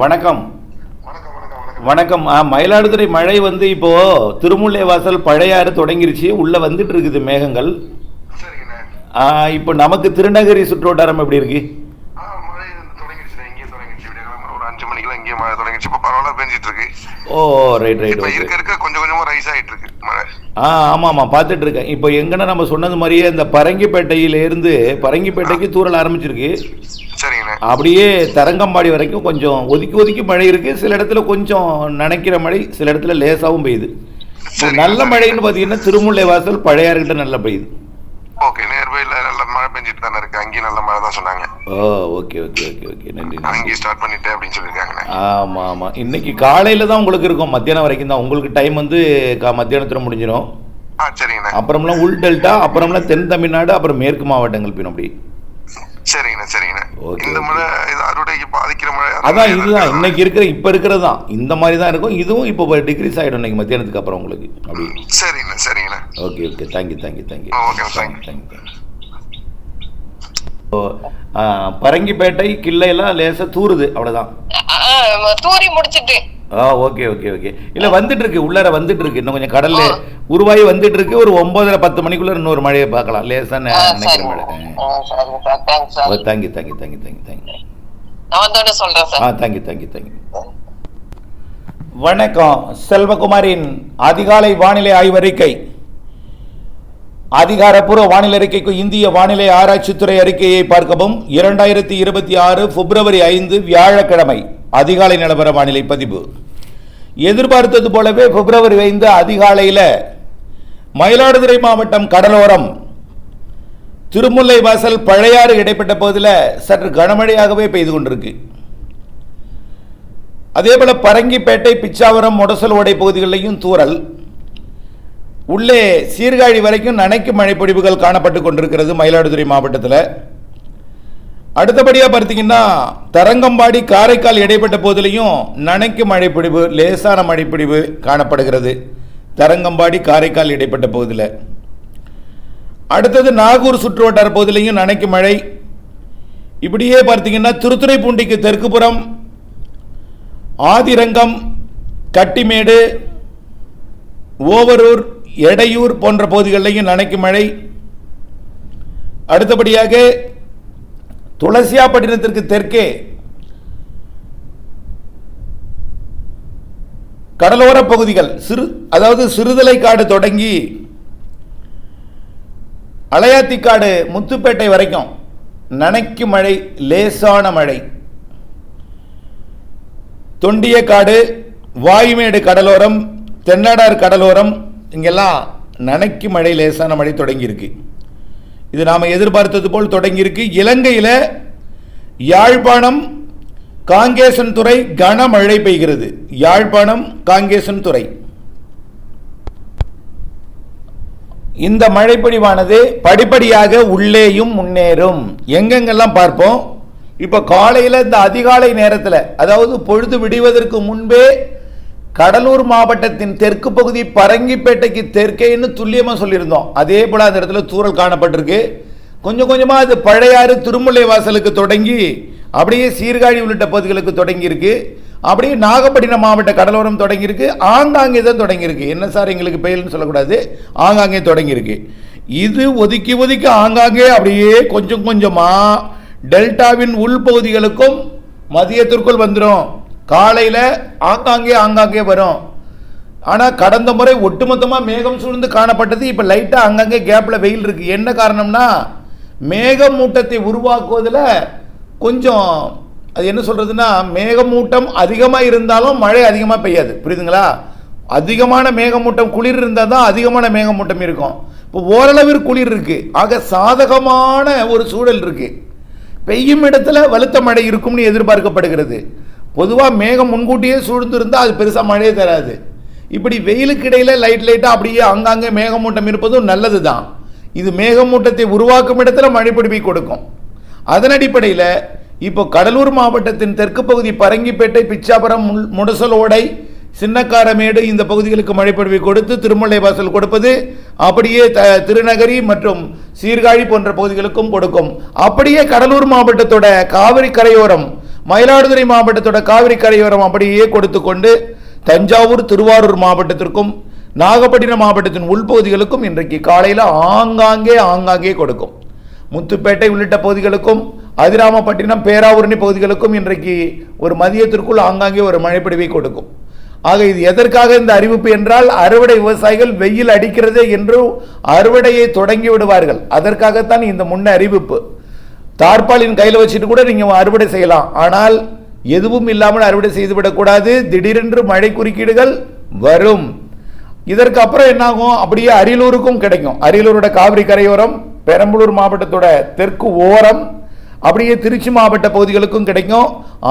வணக்கம். வணக்கம். மயிலாடுதுறை மழை வந்து இப்போ திருமுல்லை வாசல் பழையாறு தொடங்கிருச்சு. உள்ள வந்துட்டு இருக்குது மேகங்கள். இப்போ நமக்கு திருநகரி சுற்றுவட்டாரம் எப்படி இருக்கு? ஓ ரைட் ரைட் இருக்க இருக்க கொஞ்சம் கொஞ்சமா ரைஸ் ஆயிட்டு இருக்கு. ஆ ஆமாம் ஆமாம் பார்த்துட்டு இருக்கேன் இப்போ எங்கன்னா நம்ம சொன்னது மாதிரியே இந்த பரங்கிப்பேட்டையிலேருந்து பரங்கிப்பேட்டைக்கு தூரல் ஆரம்பிச்சிருக்கு. சரிங்கண்ணே. அப்படியே தரங்கம்பாடி வரைக்கும் கொஞ்சம் ஒதுக்கி ஒதுக்கி மழை இருக்கு. சில இடத்துல கொஞ்சம் நனைக்கிற மழை சில இடத்துல லேசாகவும் பெய்யுது. நல்ல மழைன்னு பார்த்தீங்கன்னா திருமுல்லை வாசல் பழையாறுகிட்ட நல்லா பெய்யுது. ஓகே நேர்பையில் நல்ல பெஞ்சிட்டு தானே இருக்கு. அங்கேயும் நல்ல மழை தான் சொன்னாங்க. Oh okay okay okay okay. நன்றி அங்கேயும் ஸ்டார்ட் பண்ணிட்டேன் அப்படின்னு சொல்லியிருக்காங்கண்ணே ஆமாம் ஆமாம் இன்னைக்கு காலையில் தான் உங்களுக்கு இருக்கும். மத்தியானம் வரைக்கும் தான். உங்களுக்கு டைம் வந்து கா மத்தியானத்தில் முடிஞ்சிடும் ஆ சரிங்கண்ணே. அப்புறம்லாம் உள் டெல்டா அப்புறம்லாம் தென் தமிழ்நாடு அப்புறம் மேற்கு மாவட்டங்கள் பின் அப்படி. சரிங்கண்ணே சரிங்கண்ணே. ஓகே, இந்த ஓகே. மழை இது அறுவடைக்கு பாதிக்கிற மழை அதான் இதுதான்? இன்னைக்கு இருக்கிற இப்போ இருக்கிறது தான். இந்த மாதிரி தான் இருக்கும். இதுவும் இப்போ டிகிரிஸ் ஆகிடும் இன்னைக்கு மத்தியானத்துக்கு அப்புறம் உங்களுக்கு. அப்படி. சரிங்கண்ணே சரிங்கண்ணே. Okay okay. Thank you thank you thank you you. Thank you thank you Parangipettai கிள்ளையெல்லாம் லேசாக தூறுது அவ்வளோதான் ஆ, தூரி முடிச்சிட்டு. ஆ ஓகே ஓகே ஓகே. இல்லை வந்துட்டு இருக்கு உள்ளார வந்துட்டு இருக்கு இன்னும் கொஞ்சம் கடல்ல. உருவாகி வந்துட்டு இருக்கு ஒரு ஒன்பதரை பத்து மணிக்குள்ள இன்னொரு மழையை பார்க்கலாம். லேசாக ஆ, நினைக்கிற. மழை. ஆ, thank you thank you thank you thank you thank you நான் வந்தோடனே சொல்றேன் ஆ sir thank you thank you thank you வணக்கம் செல்வகுமாரின் அதிகாலை வானிலை ஆய்வறிக்கை. அதிகாரப்பூர்வ வானிலை அறிக்கைக்கு இந்திய வானிலை ஆராய்ச்சித்துறை அறிக்கையை பார்க்கவும். இரண்டாயிரத்தி இருபத்தி ஆறு பிப்ரவரி ஐந்து வியாழக்கிழமை. அதிகாலை நிலவர வானிலை பதிவு. எதிர்பார்த்தது போலவே பிப்ரவரி ஐந்து அதிகாலையில் மயிலாடுதுறை மாவட்டம் கடலோரம் திருமுல்லை வாசல் பழையாறு இடைப்பட்ட பகுதியில் சற்று கனமழையாகவே பெய்து கொண்டிருக்கு. அதேபோல் பரங்கிப்பேட்டை பிச்சாவரம் முடசல் ஓடை பகுதிகளிலையும் தூறல். உள்ளே சீர்காழி வரைக்கும் நனைக்கும் மழைப்பொழிவுகள் காணப்பட்டு கொண்டிருக்கிறது மயிலாடுதுறை மாவட்டத்தில். அடுத்தபடியாக பார்த்தீங்கன்னா தரங்கம்பாடி காரைக்கால் இடைப்பட்ட போதிலையும் நனைக்கும் மழைப்பொழிவு லேசான மழைப்பொழிவு காணப்படுகிறது. தரங்கம்பாடி காரைக்கால் இடைப்பட்ட பகுதியில். அடுத்தது நாகூர் சுற்றுவட்டார பகுதியிலையும் நனைக்கும் மழை. இப்படியே பார்த்தீங்கன்னா திருத்துறைப்பூண்டிக்கு தெற்குப்புறம் ஆதிரங்கம் கட்டிமேடு ஓவரூர் எடையூர் போன்ற பகுதிகளிலையும் நனைக்கும் மழை. அடுத்தபடியாக துளசியாப்பட்டினத்திற்கு தெற்கே கடலோர பகுதிகள் சிறு அதாவது சிறுதலை காடு தொடங்கி அலையாத்திக்காடு முத்துப்பேட்டை வரைக்கும் நனைக்கும் மழை லேசான மழை. தொண்டியக்காடு வாயுமேடு கடலோரம் தென்னடார் கடலோரம் இங்கெல்லாம் நனைக்கு மழை லேசான மழை தொடங்கியிருக்கு. இது நாம் எதிர்பார்த்தது போல் தொடங்கியிருக்கு. இலங்கையில் யாழ்ப்பாணம் காங்கேசன் துறை கனமழை பெய்கிறது. யாழ்ப்பாணம் காங்கேசன் துறை. இந்த மழைப்பொழிவானது படிப்படியாக உள்ளேயும் முன்னேறும். எங்கெங்கெல்லாம் பார்ப்போம்? இப்போ காலையில் இந்த அதிகாலை நேரத்தில் அதாவது பொழுது விடுவதற்கு முன்பே கடலூர் மாவட்டத்தின் தெற்கு பகுதி பரங்கிப்பேட்டைக்கு தெற்கேன்னு துல்லியமாக சொல்லியிருந்தோம். அதே போல் அந்த இடத்துல தூரல் காணப்பட்டிருக்கு. கொஞ்சம் கொஞ்சமாக அது பழையாறு திருமுல்லை வாசலுக்கு தொடங்கி அப்படியே சீர்காழி உள்ளிட்ட பகுதிகளுக்கு தொடங்கியிருக்கு. அப்படியே நாகப்பட்டினம் மாவட்ட கடலோரம் தொடங்கியிருக்கு. ஆங்காங்கே தான் தொடங்கியிருக்கு. என்ன சார் எங்களுக்கு பெயல்னு சொல்லக்கூடாது. ஆங்காங்கே தொடங்கியிருக்கு. இது ஒதுக்கி ஒதுக்கி ஆங்காங்கே அப்படியே கொஞ்சம் கொஞ்சமாக டெல்டாவின் உள்பகுதிகளுக்கும் மதியத்திற்குள் வந்துடும் காலையில் ஆங்காங்கே ஆங்காங்கே வரும். ஆனால் கடந்த முறை ஒட்டுமொத்தமாக மேகம் சூழ்ந்து காணப்பட்டது இப்போ லைட்டாக அங்கங்கே கேப்பில் வெயில் இருக்குது என்ன காரணம்னா மேகமூட்டத்தை உருவாக்குவதில் கொஞ்சம் அது என்ன சொல்கிறதுனா மேகமூட்டம் அதிகமாக இருந்தாலும் மழை அதிகமாக பெய்யாது. புரியுதுங்களா? அதிகமான மேகமூட்டம் குளிர் இருந்தால் தான் அதிகமான மேகமூட்டம் இருக்கும். இப்போ ஓரளவிற்கு குளிர் இருக்குது ஆக சாதகமான ஒரு சூழல் இருக்குது பெய்யும் இடத்துல வலுத்த மழை இருக்கும்னு எதிர்பார்க்கப்படுகிறது. பொதுவாக மேகம் முன்கூட்டியே சூழ்ந்திருந்தால் அது பெருசாக மழையே தராது. இப்படி வெயிலுக்கு இடையில லைட் லைட்டாக அப்படியே அங்கங்கே மேகமூட்டம் இருப்பதும் நல்லது தான் இது மேகமூட்டத்தை உருவாக்கும் இடத்துல மழைப்பிடிப்பை கொடுக்கும். அதன் அடிப்படையில் இப்போ கடலூர் மாவட்டத்தின் தெற்கு பகுதி பரங்கிப்பேட்டை பிச்சாபுரம் முள்- முடசலோடை சின்னக்காரமேடு இந்த பகுதிகளுக்கு மழைப்பொழிவை கொடுத்து திருமலை வாசல் கொடுப்பது அப்படியே த திருநகரி மற்றும் சீர்காழி போன்ற பகுதிகளுக்கும் கொடுக்கும். அப்படியே கடலூர் மாவட்டத்தோட காவிரி கரையோரம் மயிலாடுதுறை மாவட்டத்தோட காவிரி கரையோரம் அப்படியே கொடுத்து கொண்டு தஞ்சாவூர் திருவாரூர் மாவட்டத்திற்கும் நாகப்பட்டினம் மாவட்டத்தின் உள்பகுதிகளுக்கும் இன்றைக்கு காலையில் ஆங்காங்கே ஆங்காங்கே கொடுக்கும். முத்துப்பேட்டை உள்ளிட்ட பகுதிகளுக்கும் அதிராமப்பட்டினம் பேராவூரணி பகுதிகளுக்கும் இன்றைக்கு ஒரு மதியத்திற்குள் ஆங்காங்கே ஒரு மழைப்பொழிவை கொடுக்கும். ஆக இது எதற்காக இந்த அறிவிப்பு என்றால் அறுவடை விவசாயிகள் வெயில் அடிக்கிறதே என்று அறுவடையை தொடங்கி விடுவார்கள். அதற்காகத்தான் இந்த முன்ன அறிவிப்பு தார்பாலின் கையில் வச்சுட்டு கூட நீங்கள் அறுவடை செய்யலாம். ஆனால் எதுவும் இல்லாமல் அறுவடை செய்துவிடக்கூடாது திடீரென்று மழை குறுக்கீடுகள் வரும். இதற்கு அப்புறம் என்னாகும்? அப்படியே அரியலூருக்கும் கிடைக்கும். அரியலூரோட காவிரி கரையோரம் பெரம்பலூர் மாவட்டத்தோட தெற்கு ஓரம் அப்படியே திருச்சி மாவட்ட பகுதிகளுக்கும் கிடைக்கும்.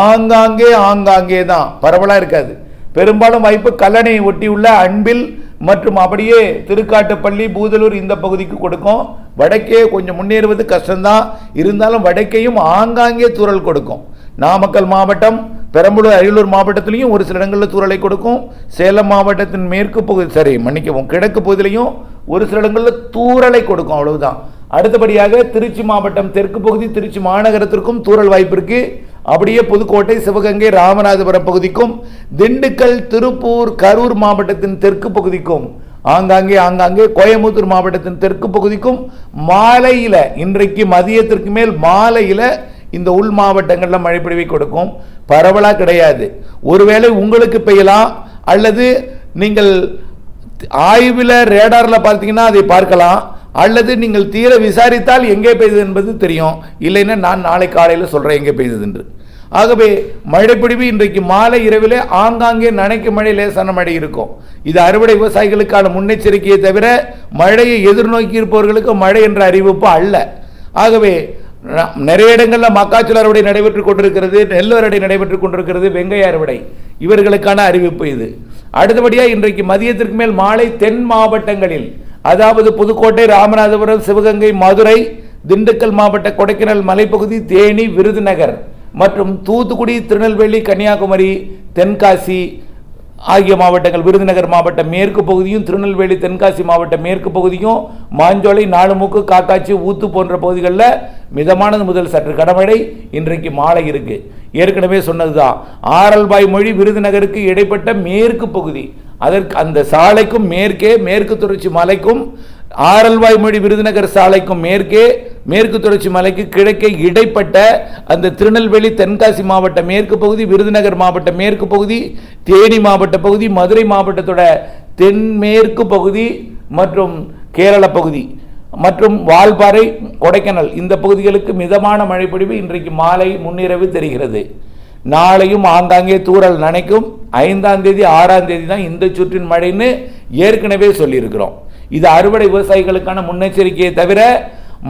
ஆங்காங்கே ஆங்காங்கே தான். பரவலாக இருக்காது. பெரும்பாலும் வாய்ப்பு கல்லணையை ஒட்டியுள்ள அன்பில் மற்றும் அப்படியே திருக்காட்டுப்பள்ளி பூதலூர் இந்த பகுதிக்கு கொடுக்கும். வடக்கே கொஞ்சம் முன்னேறுவது கஷ்டம்தான். இருந்தாலும் வடக்கையும் ஆங்காங்கே தூறல் கொடுக்கும். நாமக்கல் மாவட்டம் பெரம்பலூர் அரியலூர் மாவட்டத்திலையும் ஒரு சில இடங்களில் தூறலை கொடுக்கும். சேலம் மாவட்டத்தின் மேற்கு பகுதி சரி மன்னிக்கவும் கிழக்கு பகுதியிலையும் ஒரு சில இடங்களில் தூறலை கொடுக்கும் அவ்வளவுதான். அடுத்தபடியாக திருச்சி மாவட்டம் தெற்கு பகுதி திருச்சி மாநகரத்திற்கும் தூரல் வாய்ப்பு அப்படியே புதுக்கோட்டை சிவகங்கை ராமநாதபுரம் பகுதிக்கும் திண்டுக்கல் திருப்பூர் கரூர் மாவட்டத்தின் தெற்கு பகுதிக்கும் ஆங்காங்கே ஆங்காங்கே கோயம்புத்தூர் மாவட்டத்தின் தெற்கு பகுதிக்கும் மாலையில் இன்றைக்கு மதியத்திற்கு மேல் மாலையில் இந்த உள் மாவட்டங்களில் மழைப்பொழிவை கொடுக்கும். பரவலாக கிடையாது. ஒருவேளை உங்களுக்கு பெய்யலாம் அல்லது நீங்கள் ஆய்வில் ரேடாரில் பார்த்தீங்கன்னா அதை பார்க்கலாம். அல்லது நீங்கள் தீர விசாரித்தால் எங்கே பெய்தது என்பது தெரியும். இல்லைன்னா நான் நாளை காலையில் சொல்கிறேன் எங்கே பெய்தது என்று. ஆகவே மழைப்பிடிவு இன்றைக்கு மாலை இரவிலே ஆங்காங்கே நனைக்கும் மழை லேசான மழை இருக்கும். இது அறுவடை விவசாயிகளுக்கான முன்னெச்சரிக்கையை தவிர மழையை எதிர்நோக்கி இருப்பவர்களுக்கு மழை என்ற அறிவிப்பு அல்ல. ஆகவே நிறைய இடங்களில் மக்காச்சோள அறுவடை நடைபெற்றுக் கொண்டிருக்கிறது நெல் அறுவடை நடைபெற்றுக் கொண்டிருக்கிறது வெங்காய அறுவடை. இவர்களுக்கான அறிவிப்பு இது. அடுத்தபடியாக இன்றைக்கு மதியத்திற்கு மேல் மாலை தென் மாவட்டங்களில் அதாவது புதுக்கோட்டை ராமநாதபுரம் சிவகங்கை மதுரை திண்டுக்கல் மாவட்ட கொடைக்கானல் மலைப்பகுதி தேனி விருதுநகர் மற்றும் தூத்துக்குடி திருநெல்வேலி கன்னியாகுமரி தென்காசி ஆகிய மாவட்டங்கள். விருதுநகர் மாவட்ட மேற்கு பகுதியும் திருநெல்வேலி தென்காசி மாவட்ட மேற்கு பகுதியும் மாஞ்சோலை நாலுமுக்கு காக்காச்சி ஊத்து போன்ற பகுதிகளில் மிதமானது முதல் சற்று கனமழை இன்றைக்கு மாலை இருக்குது ஏற்கனவே சொன்னது தான் ஆரல்பாய் மொழி விருதுநகருக்கு இடைப்பட்ட மேற்கு பகுதி. அதற்கு அந்த சாலைக்கும் மேற்கே மேற்கு தொடர்ச்சி மலைக்கும் ஆரல்வாய் மொழி விருதுநகர் சாலைக்கும் மேற்கே மேற்கு தொடர்ச்சி மலைக்கு கிழக்கே இடைப்பட்ட அந்த திருநெல்வேலி தென்காசி மாவட்ட மேற்கு பகுதி விருதுநகர் மாவட்ட மேற்கு பகுதி தேனி மாவட்ட பகுதி மதுரை மாவட்டத்தோட தென்மேற்கு பகுதி மற்றும் கேரள பகுதி மற்றும் வால்பாறை கொடைக்கானல். இந்த பகுதிகளுக்கு மிதமான மழைப்பொழிவு இன்றைக்கு மாலை முன்னிரவு தெரிகிறது. நாளையும் ஆங்காங்கே தூறல் நினைக்கும். ஐந்தாம் தேதி ஆறாம் தேதி தான் இந்த சுற்றின் மழைன்னு ஏற்கனவே சொல்லியிருக்கிறோம். இது அறுவடை விவசாயிகளுக்கான முன்னெச்சரிக்கையை தவிர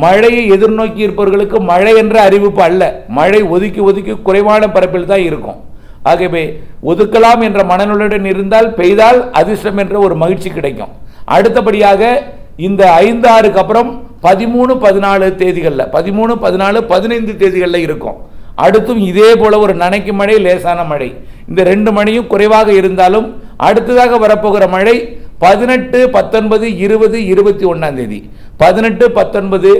மழையை எதிர்நோக்கி இருப்பவர்களுக்கு மழை என்ற அறிவிப்பு அல்ல. மழை ஒதுக்கி ஒதுக்கி குறைவான பரப்பில் தான் இருக்கும். ஆகவே ஒதுக்கலாம் என்ற மனநிலையுடன் இருந்தால் பெய்தால் அதிர்ஷ்டம் என்ற ஒரு மகிழ்ச்சி கிடைக்கும். அடுத்தபடியாக இந்த ஐந்து ஆறுக்கு அப்புறம் பதிமூணு பதினாலு தேதிகளில் பதிமூணு பதினாலு பதினைந்து தேதிகளில் இருக்கும். அடுத்தும் இதே போல ஒரு நனைக்கும் மழை லேசான மழை. இந்த ரெண்டு மணியும் குறைவாக இருந்தாலும் அடுத்ததாக வரப்போகிற மழை பதினெட்டு பத்தொன்பது இருபது இருபத்தி ஒன்றாம் தேதி. பதினெட்டு பத்தொன்பது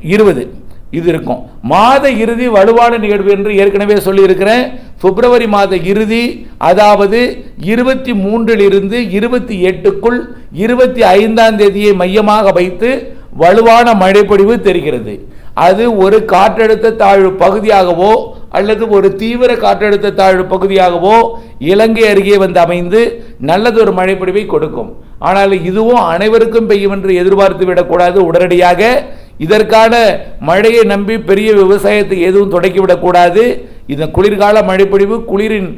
இருபது. இது இருக்கும். மாத இறுதி வலுவான நிகழ்வு என்று ஏற்கனவே சொல்லியிருக்கிறேன். பிப்ரவரி மாத இறுதி அதாவது இருபத்தி மூன்றிலிருந்து இருபத்தி எட்டுக்குள் இருபத்தி ஐந்தாம் தேதியை மையமாக வைத்து வலுவான மழைப்பொழிவு தெரிகிறது. அது ஒரு காற்றழுத்த தாழ்வு பகுதியாகவோ அல்லது ஒரு தீவிர காற்றழுத்த தாழ்வு பகுதியாகவோ இலங்கை அருகே வந்து அமைந்து நல்லதொரு மழைப்பொழிவை கொடுக்கும். ஆனால் இதுவும் அனைவருக்கும் பெய்யும் என்று எதிர்பார்த்து விடக்கூடாது. உடனடியாக இதற்கான மழையை நம்பி பெரிய விவசாயத்தை எதுவும் தொடக்கிவிடக்கூடாது இந்த குளிர்கால மழைப்பொழிவு குளிரின்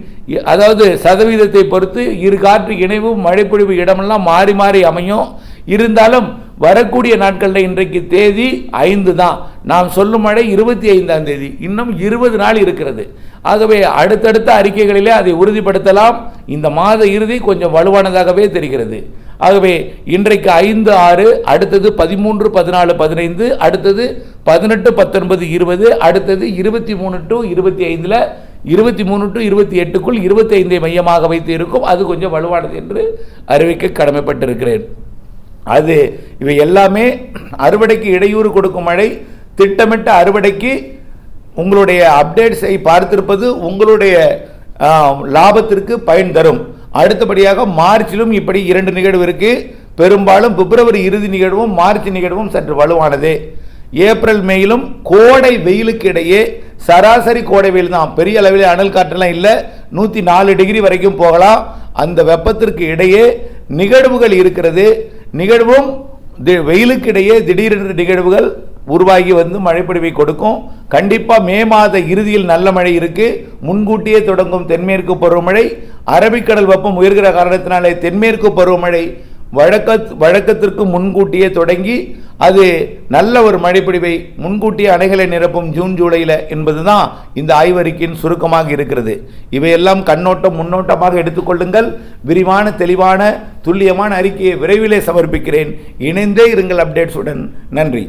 அதாவது சதவீதத்தை பொறுத்து இரு காற்று இணைவு மழைப்பொழிவு இடமெல்லாம் மாறி மாறி அமையும். இருந்தாலும் வரக்கூடிய நாட்களில் இன்றைக்கு தேதி ஐந்து தான். நாம் சொல்லும் மழை இருபத்தி ஐந்தாம் தேதி. இன்னும் இருபது நாள் இருக்கிறது. ஆகவே அடுத்தடுத்த அறிக்கைகளிலே அதை உறுதிப்படுத்தலாம். இந்த மாத இறுதி கொஞ்சம் வலுவானதாகவே தெரிகிறது. ஆகவே இன்றைக்கு ஐந்து ஆறு அடுத்தது பதிமூன்று பதினாலு பதினைந்து அடுத்தது பதினெட்டு பத்தொன்பது இருபது அடுத்தது இருபத்தி மூணு டு இருபத்தி ஐந்தில் இருபத்தி மூணு டு இருபத்தி எட்டுக்குள் இருபத்தி ஐந்தை மையமாக வைத்து இருக்கும் அது கொஞ்சம் வலுவானது என்று அறிவிக்க கடமைப்பட்டிருக்கிறேன். அது இவை எல்லாமே அறுவடைக்கு இடையூறு கொடுக்கும் மழை. திட்டமிட்ட அறுவடைக்கு உங்களுடைய அப்டேட்ஸை பார்த்திருப்பது உங்களுடைய லாபத்திற்கு பயன் தரும். அடுத்தபடியாக மார்ச்சிலும் இப்படி இரண்டு நிகழ்வு இருக்கு. பெரும்பாலும் பிப்ரவரி இறுதி நிகழ்வும் மார்ச் நிகழ்வும் சற்று வலுவானது. ஏப்ரல் மேயிலும் கோடை வெயிலுக்கு இடையே சராசரி கோடை வெயில் தான். பெரிய அளவில் அனல் காற்றெல்லாம் இல்லை. நூற்றி நாலு டிகிரி வரைக்கும் போகலாம். அந்த வெப்பத்திற்கு இடையே நிகழ்வுகள் இருக்கிறது. நிகழ்வும் வெயிலுக்கிடையே வெயிலுக்கு இடையே திடீரென்று நிகழ்வுகள் உருவாகி வந்து மழைப்பொழிவை கொடுக்கும். கண்டிப்பாக மே மாத இறுதியில் நல்ல மழை இருக்குது முன்கூட்டியே தொடங்கும் தென்மேற்கு பருவமழை. அரபிக்கடல் வெப்பம் உயர்கிற காரணத்தினாலே தென்மேற்கு பருவமழை வழக்க வழக்கத்திற்கு முன்கூட்டியே தொடங்கி அது நல்ல ஒரு மழைப்பொழிவை முன்கூட்டியே அணைகளை நிரப்பும் ஜூன் ஜூலையில் என்பதுதான் இந்த ஆய்வறிக்கையின் சுருக்கமாக இருக்கிறது. இவையெல்லாம் கண்ணோட்டம் முன்னோட்டமாக எடுத்துக்கொள்ளுங்கள் விரிவான தெளிவான துல்லியமான அறிக்கையை விரைவிலே சமர்ப்பிக்கிறேன். இணைந்தே இருங்கள் அப்டேட்ஸுடன். நன்றி.